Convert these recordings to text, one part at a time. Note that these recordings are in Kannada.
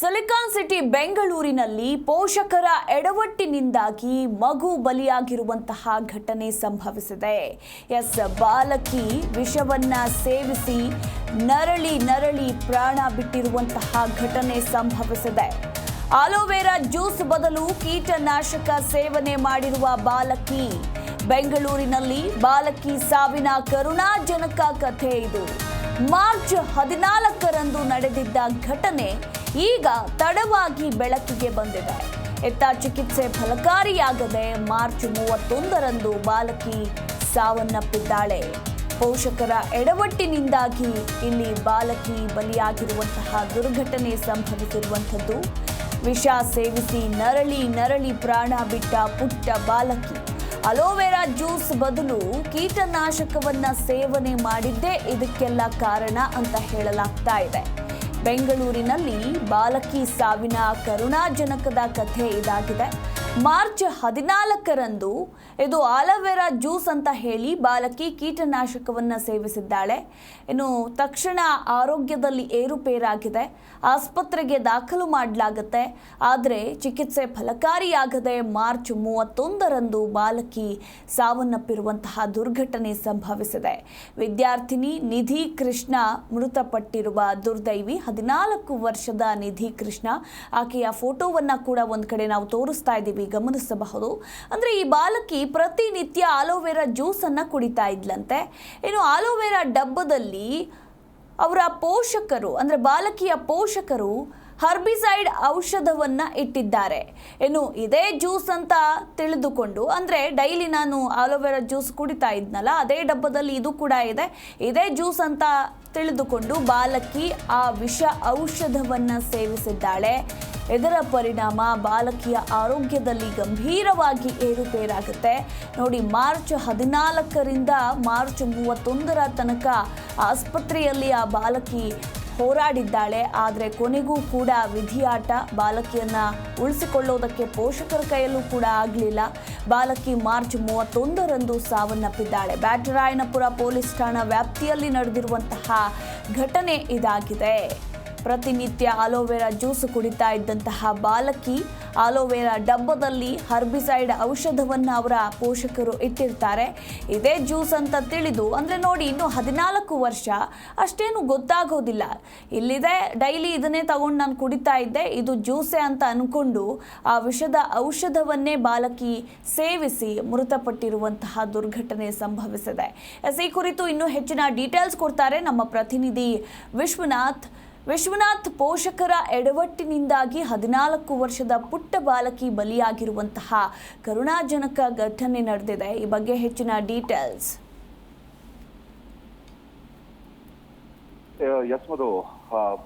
ಸಿಲಿಕಾನ್ ಸಿಟಿ ಬೆಂಗಳೂರಿನಲ್ಲಿ ಪೋಷಕರ ಎಡವಟ್ಟಿನಿಂದಾಗಿ ಮಗು ಬಲಿಯಾಗಿರುವಂತಹ ಘಟನೆ ಸಂಭವಿಸಿದೆ. ಎಸ್, ಬಾಲಕಿ ವಿಷವನ್ನ ಸೇವಿಸಿ ನರಳಿ ನರಳಿ ಪ್ರಾಣ ಬಿಟ್ಟಿರುವಂತಹ ಘಟನೆ ಸಂಭವಿಸಿದೆ. ಆಲೋವೆರಾ ಜ್ಯೂಸ್ ಬದಲು ಕೀಟನಾಶಕ ಸೇವನೆ ಮಾಡಿರುವ ಬಾಲಕಿ. ಬೆಂಗಳೂರಿನಲ್ಲಿ ಬಾಲಕಿ ಸಾವಿನ ಕರುಣಾಜನಕ ಕಥೆ ಇದು. ಮಾರ್ಚ್ ಹದಿನಾಲ್ಕರಂದು ನಡೆದಿದ್ದ ಘಟನೆ ಈಗ ತಡವಾಗಿ ಬೆಳಕಿಗೆ ಬಂದಿದೆ. ಎತ್ತ ಚಿಕಿತ್ಸೆ ಫಲಕಾರಿಯಾಗದೆ ಮಾರ್ಚ್ ಮೂವತ್ತೊಂದರಂದು ಬಾಲಕಿ ಸಾವನ್ನಪ್ಪಿದ್ದಾಳೆ. ಪೋಷಕರ ಎಡವಟ್ಟಿನಿಂದಾಗಿ ಇಲ್ಲಿ ಬಾಲಕಿ ಬಲಿಯಾಗಿರುವಂತಹ ದುರ್ಘಟನೆ ಸಂಭವಿಸಿರುವಂಥದ್ದು. ವಿಷ ಸೇವಿಸಿ ನರಳಿ ನರಳಿ ಪ್ರಾಣ ಬಿಟ್ಟ ಪುಟ್ಟ ಬಾಲಕಿ. ಅಲೋವೆರಾ ಜ್ಯೂಸ್ ಬದಲು ಕೀಟನಾಶಕವನ್ನ ಸೇವನೆ ಮಾಡಿದ್ದೇ ಇದಕ್ಕೆಲ್ಲ ಕಾರಣ ಅಂತ ಹೇಳಲಾಗ್ತಾ ಇದೆ. ಬೆಂಗಳೂರಿನಲ್ಲಿ ಬಾಲಕಿ ಸಾವಿನ ಕರುಣಾಜನಕದ ಕಥೆ ಇದಾಗಿದೆ. ಮಾರ್ಚ್ ಹದಿನಾಲ್ಕರಂದು ಇದು ಆಲೋವೆರಾ ಜ್ಯೂಸ್ ಅಂತ ಹೇಳಿ ಬಾಲಕಿ ಕೀಟನಾಶಕವನ್ನು ಸೇವಿಸಿದ್ದಾಳೆ. ಇನ್ನು ತಕ್ಷಣ ಆರೋಗ್ಯದಲ್ಲಿ ಏರುಪೇರಾಗಿದೆ. ಆಸ್ಪತ್ರೆಗೆ ದಾಖಲು ಮಾಡಲಾಗುತ್ತೆ. ಆದರೆ ಚಿಕಿತ್ಸೆ ಫಲಕಾರಿಯಾಗದೆ ಮಾರ್ಚ್ ಮೂವತ್ತೊಂದರಂದು ಬಾಲಕಿ ಸಾವನ್ನಪ್ಪಿರುವಂತಹ ದುರ್ಘಟನೆ ಸಂಭವಿಸಿದೆ. ವಿದ್ಯಾರ್ಥಿನಿ ನಿಧಿ ಕೃಷ್ಣ ಮೃತಪಟ್ಟಿರುವ ದುರ್ದೈವಿ ಹದಿನಾಲ್ಕು ವರ್ಷದ ನಿಧಿ ಕೃಷ್ಣ. ಆಕೆಯ ಫೋಟೋವನ್ನು ಕೂಡ ಒಂದು ಕಡೆ ನಾವು ತೋರಿಸ್ತಾ ಇದ್ದೀವಿ. ಗಮನಿಸಬಹುದು. ಅಂದರೆ ಈ ಬಾಲಕಿ ಪ್ರತಿನಿತ್ಯ ಆಲೋವೆರಾ ಜ್ಯೂಸನ್ನು ಕುಡಿತಾ ಇದ್ಲಂತೆ. ಏನು ಆಲೋವೆರಾ ಡಬ್ಬದಲ್ಲಿ ಅವರ ಪೋಷಕರು, ಅಂದರೆ ಬಾಲಕಿಯ ಪೋಷಕರು ಹರ್ಬಿಸೈಡ್ ಔಷಧವನ್ನ ಇಟ್ಟಿದ್ದಾರೆ. ಇನ್ನು ಇದೇ ಜ್ಯೂಸ್ ಅಂತ ತಿಳಿದುಕೊಂಡು, ಅಂದ್ರೆ ಡೈಲಿ ನಾನು ಆಲೋವೆರಾ ಜ್ಯೂಸ್ ಕುಡಿತಾ ಇದ್ನಲ್ಲ, ಅದೇ ಡಬ್ಬದಲ್ಲಿ ಇದು ಕೂಡ ಇದೆ. ಇದೇ ಜ್ಯೂಸ್ ಅಂತ ತಿಳಿದುಕೊಂಡು ಬಾಲಕಿ ಆ ವಿಷ ಔಷಧವನ್ನ ಸೇವಿಸಿದ್ದಾಳೆ. ಇದರ ಪರಿಣಾಮ ಬಾಲಕಿಯ ಆರೋಗ್ಯದಲ್ಲಿ ಗಂಭೀರವಾಗಿ ಏರುಪೇರಾಗುತ್ತೆ. ನೋಡಿ, ಮಾರ್ಚ್ ಹದಿನಾಲ್ಕರಿಂದ ಮಾರ್ಚ್ ಮೂವತ್ತೊಂದರ ತನಕ ಆಸ್ಪತ್ರೆಯಲ್ಲಿ ಆ ಬಾಲಕಿ ಹೋರಾಡಿದ್ದಾಳೆ, ಆದರೆ ಕೊನೆಗೂ ಕೂಡ ವಿಧಿಯಾಟ ಬಾಲಕಿಯನ್ನ ಉಳಿಸಿಕೊಳ್ಳೋದಕ್ಕೆ ಪೋಷಕರ ಕೈಯಲ್ಲೂ ಕೂಡ ಆಗಲಿಲ್ಲ. ಬಾಲಕಿ ಮಾರ್ಚ್ ಮೂವತ್ತೊಂದರಂದು ಸಾವನ್ನಪ್ಪಿದ್ದಾಳೆ. ಬ್ಯಾಟರಾಯನಪುರ ಪೊಲೀಸ್ ಠಾಣಾ ವ್ಯಾಪ್ತಿಯಲ್ಲಿ ನಡೆದಿರುವಂತಹ ಘಟನೆ ಇದಾಗಿದೆ. ಪ್ರತಿನಿತ್ಯ ಆಲೋವೆರಾ ಜ್ಯೂಸ್ ಕುಡಿತಾ ಇದ್ದಂತಹ ಬಾಲಕಿ ಆಲೋವೆರಾ ಡಬ್ಬದಲ್ಲಿ ಹರ್ಬಿಸೈಡ್ ಔಷಧವನ್ನು ಅವರ ಪೋಷಕರು ಇಟ್ಟಿರ್ತಾರೆ. ಇದೇ ಜ್ಯೂಸ್ ಅಂತ ತಿಳಿದು, ಅಂದರೆ ನೋಡಿ, ಇನ್ನು ಹದಿನಾಲ್ಕು ವರ್ಷ ಅಷ್ಟೇನು ಗೊತ್ತಾಗೋದಿಲ್ಲ. ಇಲ್ಲಿದೆ, ಡೈಲಿ ಇದನ್ನೇ ತಗೊಂಡು ನಾನು ಕುಡಿತಾ ಇದ್ದೆ, ಇದು ಜ್ಯೂಸೇ ಅಂತ ಅಂದ್ಕೊಂಡು ಆ ವಿಷದ ಔಷಧವನ್ನೇ ಬಾಲಕಿ ಸೇವಿಸಿ ಮೃತಪಟ್ಟಿರುವಂತಹ ದುರ್ಘಟನೆ ಸಂಭವಿಸಿದೆ. ಈ ಕುರಿತು ಇನ್ನೂ ಹೆಚ್ಚಿನ ಡೀಟೇಲ್ಸ್ ಕೊಡ್ತಾರೆ ನಮ್ಮ ಪ್ರತಿನಿಧಿ ವಿಶ್ವನಾಥ್. ವಿಶ್ವನಾಥ್ ಪೋಷಕರ ಎಡವಟ್ಟಿನಿಂದಾಗಿ ಹದಿನಾಲ್ಕು ವರ್ಷದ ಪುಟ್ಟ ಬಾಲಕಿ ಬಲಿಯಾಗಿರುವಂತಹ ಕರುಣಾಜನಕ ಘಟನೆ ನಡೆದಿದೆ. ಈ ಬಗ್ಗೆ ಹೆಚ್ಚಿನ ಡೀಟೇಲ್ಸ್. ಎಸ್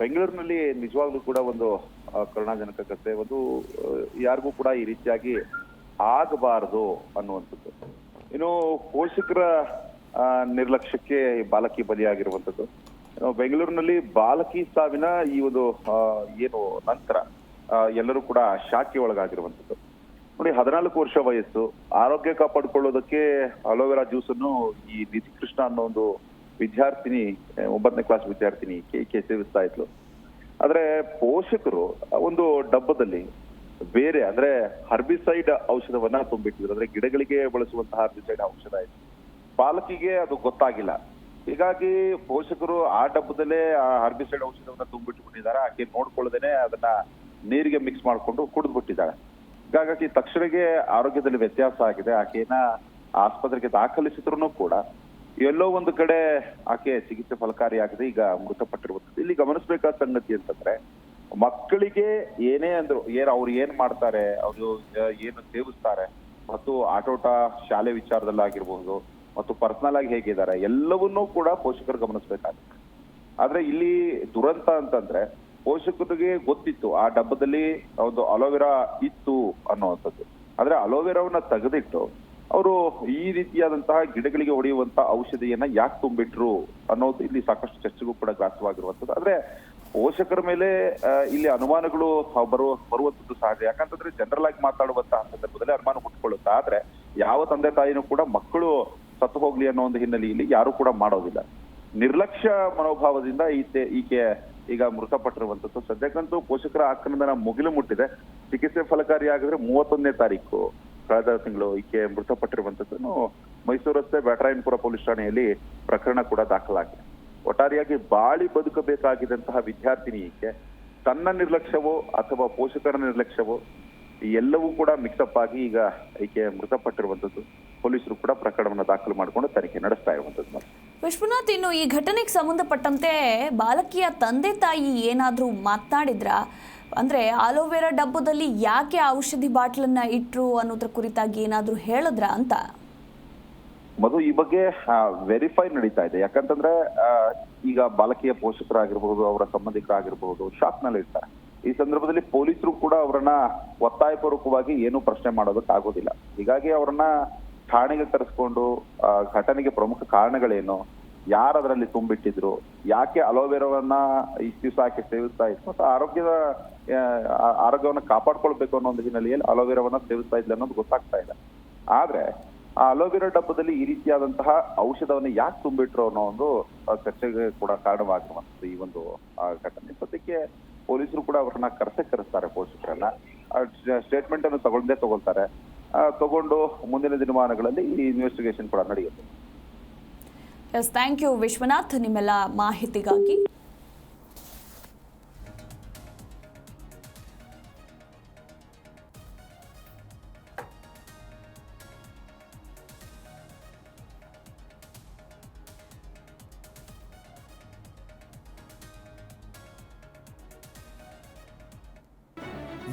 ಬೆಂಗಳೂರಿನಲ್ಲಿ ನಿಜವಾಗ್ಲೂ ಕೂಡ ಒಂದು ಕರುಣಾಜನಕ ಕಥೆ ಒಂದು ಯಾರಿಗೂ ಕೂಡ ಈ ರೀತಿಯಾಗಿ ಆಗಬಾರದು ಅನ್ನುವಂಥದ್ದು. ಇನ್ನು ಪೋಷಕರ ನಿರ್ಲಕ್ಷ್ಯಕ್ಕೆ ಬಾಲಕಿ ಬಲಿಯಾಗಿರುವಂಥದ್ದು. ಬೆಂಗಳೂರಿನಲ್ಲಿ ಬಾಲಕಿ ಸಾವಿನ ಈ ಒಂದು ಏನು ನಂತರ ಎಲ್ಲರೂ ಕೂಡ ಶಾಖೆ ಒಳಗಾಗಿರುವಂಥದ್ದು. ನೋಡಿ, ಹದಿನಾಲ್ಕು ವರ್ಷ ವಯಸ್ಸು. ಆರೋಗ್ಯ ಕಾಪಾಡಿಕೊಳ್ಳೋದಕ್ಕೆ ಅಲೋವೆರಾ ಜ್ಯೂಸ್ ಅನ್ನು ಈ ನಿಧಿ ಕೃಷ್ಣ ಅನ್ನೋ ಒಂದು ವಿದ್ಯಾರ್ಥಿನಿ ಒಂಬತ್ತನೇ ಕ್ಲಾಸ್ ವಿದ್ಯಾರ್ಥಿನಿ ಕೆ ಸೇವಿಸ್ತಾ ಇದ್ಲು. ಆದ್ರೆ ಪೋಷಕರು ಒಂದು ಡಬ್ಬದಲ್ಲಿ ಬೇರೆ, ಅಂದ್ರೆ ಹರ್ಬಿಸೈಡ್ ಔಷಧವನ್ನ ತುಂಬಿಟ್ಟಿದ್ರು. ಅಂದ್ರೆ ಗಿಡಗಳಿಗೆ ಬಳಸುವಂತಹ ಹರ್ಬಿಸೈಡ್ ಔಷಧ ಇತ್ತು ಬಾಲಕಿಗೆ ಅದು ಗೊತ್ತಾಗಿಲ್ಲ. ಹೀಗಾಗಿ ಪೋಷಕರು ಆ ಡಬ್ಬದಲ್ಲೇ, ಆ ಹರ್ಬಿಸೈಡ್ ಔಷಧವನ್ನ ತುಂಬಿಟ್ಬಿಟ್ಟಿದ್ದಾರೆ ಆಕೆ ನೋಡ್ಕೊಳ್ಳದೇನೆ ಅದನ್ನ ನೀರಿಗೆ ಮಿಕ್ಸ್ ಮಾಡಿಕೊಂಡು ಕುಡಿದ್ಬಿಟ್ಟಿದ್ದಾಳೆ ಹೀಗಾಗಿ ತಕ್ಷಣಕ್ಕೆ ಆರೋಗ್ಯದಲ್ಲಿ ವ್ಯತ್ಯಾಸ ಆಗಿದೆ. ಆಕೆಯನ್ನ ಆಸ್ಪತ್ರೆಗೆ ದಾಖಲಿಸಿದ್ರು ಕೂಡ ಎಲ್ಲೋ ಒಂದು ಕಡೆ ಆಕೆ ಚಿಕಿತ್ಸೆ ಫಲಕಾರಿಯಾಗಿದೆ. ಈಗ ಮೃತಪಟ್ಟಿರುವಂತದ್ದು ಇಲ್ಲಿ ಗಮನಿಸಬೇಕಾದ ಸಂಗತಿ ಅಂತಂದ್ರೆ, ಮಕ್ಕಳಿಗೆ ಏನೇ ಅಂದ್ರು, ಏನ್ ಅವ್ರು ಏನ್ ಮಾಡ್ತಾರೆ, ಅವರು ಏನು ಸೇವಿಸ್ತಾರೆ, ಮತ್ತು ಆಟೋಟ ಶಾಲೆ ವಿಚಾರದಲ್ಲಾಗಿರ್ಬಹುದು ಮತ್ತು ಪರ್ಸನಲ್ ಆಗಿ ಹೇಗಿದ್ದಾರೆ, ಎಲ್ಲವನ್ನೂ ಕೂಡ ಪೋಷಕರು ಗಮನಿಸಬೇಕಾಗುತ್ತೆ. ಆದ್ರೆ ಇಲ್ಲಿ ದುರಂತ ಅಂತಂದ್ರೆ ಪೋಷಕರಿಗೆ ಗೊತ್ತಿತ್ತು, ಆ ಡಬ್ಬದಲ್ಲಿ ಒಂದು ಅಲೋವೆರಾ ಇತ್ತು ಅನ್ನುವಂಥದ್ದು. ಆದ್ರೆ ಅಲೋವೆರಾವನ್ನ ತೆಗೆದಿಟ್ಟು ಅವರು ಈ ರೀತಿಯಾದಂತಹ ಗಿಡಗಳಿಗೆ ಹೊಡೆಯುವಂತ ಔಷಧಿಯನ್ನ ಯಾಕೆ ತುಂಬಿಟ್ರು ಅನ್ನೋದು ಇಲ್ಲಿ ಸಾಕಷ್ಟು ಚರ್ಚೆಗೂ ಕೂಡ ಗ್ರಾಸವಾಗಿರುವಂಥದ್ದು ಆದ್ರೆ ಪೋಷಕರ ಮೇಲೆ ಇಲ್ಲಿ ಅನುಮಾನಗಳು ಬರುವ ಬರುವಂಥದ್ದು ಸಹಜ. ಯಾಕಂತಂದ್ರೆ ಜನರಲ್ ಆಗಿ ಮಾತಾಡುವಂತಹ ಸಂದರ್ಭದಲ್ಲಿ ಅನುಮಾನ ಹುಟ್ಕೊಳ್ಳುತ್ತೆ. ಆದ್ರೆ ಯಾವ ತಂದೆ ತಾಯಿನೂ ಕೂಡ ಮಕ್ಕಳು ಸತ್ತು ಹೋಗ್ಲಿ ಅನ್ನೋ ಒಂದು ಹಿನ್ನೆಲೆಯಲ್ಲಿ ಯಾರು ಕೂಡ ಮಾಡೋದಿಲ್ಲ. ನಿರ್ಲಕ್ಷ್ಯ ಮನೋಭಾವದಿಂದ ಈಕೆ ಈಕೆ ಈಗ ಮೃತಪಟ್ಟಿರುವಂತದ್ದು ಸದ್ಯಕ್ಕಂತೂ ಪೋಷಕರ ಆಕ್ರಂದನ ಮುಗಿಲು ಮುಟ್ಟಿದೆ. ಚಿಕಿತ್ಸೆ ಫಲಕಾರಿಯಾಗಿದ್ರೆ ಮೂವತ್ತೊಂದನೇ ತಾರೀಕು ಕಳೆದ ತಿಂಗಳು ಈಕೆ ಮೃತಪಟ್ಟಿರುವಂತದ್ದನ್ನು ಮೈಸೂರು ರಸ್ತೆ ಬ್ಯಾಟರಾಯನಪುರ ಪೊಲೀಸ್ ಠಾಣೆಯಲ್ಲಿ ಪ್ರಕರಣ ಕೂಡ ದಾಖಲಾಗಿದೆ. ಒಟ್ಟಾರೆಯಾಗಿ ಬಾಳಿ ಬದುಕಬೇಕಾಗಿದ್ದಂತಹ ವಿದ್ಯಾರ್ಥಿನಿ ಈಕೆ. ತನ್ನ ನಿರ್ಲಕ್ಷ್ಯವೋ ಅಥವಾ ಪೋಷಕರ ನಿರ್ಲಕ್ಷ್ಯವೋ ಎಲ್ಲವೂ ಕೂಡ ಮಿಕ್ಸಪ್ ಆಗಿ ಈಗ ಈಕೆ ಮೃತಪಟ್ಟಿರುವಂತದ್ದು ಪೊಲೀಸರು ಕೂಡ ಪ್ರಕರಣವನ್ನು ದಾಖಲು ಮಾಡಿಕೊಂಡು ತನಿಖೆ ನಡೆಸ್ತಾ ಇರುವಂತದ್ದು ವಿಶ್ವನಾಥ್ ಇನ್ನು ಈ ಘಟನೆಗೆ ಸಂಬಂಧಪಟ್ಟಂತೆ ಬಾಲಕಿಯ ತಂದೆ ತಾಯಿ ಏನಾದರೂ ಮಾತನಾಡಿದ್ರ? ಅಂದ್ರೆ ಆಲೋವೆರಾ ಡಬ್ಬದಲ್ಲಿ ಯಾಕೆ ಔಷಧಿ ಬಾಟ್ಲನ್ನ ಇಟ್ರು ಅನ್ನೋದ್ರ ಕುರಿತಾಗಿ ಏನಾದರೂ ಹೇಳಿದ್ರ ಅಂತ? ಮಧು ಈ ಬಗ್ಗೆ ವೆರಿಫೈ ನಡೀತಾ ಇದೆ. ಯಾಕಂತಂದ್ರೆ ಈಗ ಬಾಲಕಿಯ ಪೋಷಕರಾಗಿರ್ಬಹುದು ಅವರ ಸಂಬಂಧಿಕರಾಗಿರ್ಬಹುದು ಶಾಕ್ನಲ್ಲಿ ಇರ್ತಾರೆ. ಈ ಸಂದರ್ಭದಲ್ಲಿ ಪೊಲೀಸರು ಕೂಡ ಅವರನ್ನ ಒತ್ತಾಯಪೂರ್ವಕವಾಗಿ ಏನು ಪ್ರಶ್ನೆ ಮಾಡೋದಕ್ಕೆ ಆಗೋದಿಲ್ಲ ಹೀಗಾಗಿ ಅವರನ್ನ ಠಾಣೆಗೆ ಕರೆಸ್ಕೊಂಡು ಘಟನೆಗೆ ಪ್ರಮುಖ ಕಾರಣಗಳೇನು? ಯಾರು ಅದರಲ್ಲಿ ತುಂಬಿಟ್ಟಿದ್ರು? ಯಾಕೆ ಅಲೋವೆರಾವನ್ನ ಇಷ್ಟು ದಿವಸ ಹಾಕಿ ಸೇವಿಸ್ತಾ ಇತ್ತು ಮತ್ತು ಆರೋಗ್ಯದ ಆರೋಗ್ಯವನ್ನು ಕಾಪಾಡ್ಕೊಳ್ಬೇಕು ಅನ್ನೋ ಒಂದು ಹಿನ್ನೆಲೆಯಲ್ಲಿ ಅಲೋವೆರಾವನ್ನ ಸೇವಿಸ್ತಾ ಇದ್ಲ ಅನ್ನೋದು ಗೊತ್ತಾಗ್ತಾ ಇದೆ. ಆದ್ರೆ, ಆ ಅಲೋವೆರಾ ಡಬ್ಬದಲ್ಲಿ ಈ ರೀತಿಯಾದಂತಹ ಔಷಧವನ್ನು ಯಾಕೆ ತುಂಬಿಟ್ರು ಅನ್ನೋ ಒಂದು ಚರ್ಚೆಗೆ ಕೂಡ ಕಾರಣವಾಗಿರುವಂತದ್ದು ಈ ಒಂದು ಘಟನೆ. ಸದ್ಯಕ್ಕೆ ಪೊಲೀಸರು ಕೂಡ ಅವರನ್ನ ಕರೆಸೆ ಕರೆಸ್ತಾರೆ ಪೋಷಕರನ್ನ. ಸ್ಟೇಟ್ಮೆಂಟ್ ಅನ್ನು ತಗೊಂಡೇ ತಗೊಳ್ತಾರೆ. ತಗೊಂಡು ಮುಂದಿನ ದಿನಮಾನಗಳಲ್ಲಿ ಈ ಇನ್ವೆಸ್ಟಿಗೇಷನ್ ಕೂಡ ನಡೆಯುತ್ತೆ. ಎಸ್ ಥ್ಯಾಂಕ್ ಯು ವಿಶ್ವನಾಥ್ ನಿಮ್ಮೆಲ್ಲ ಮಾಹಿತಿಗಾಗಿ.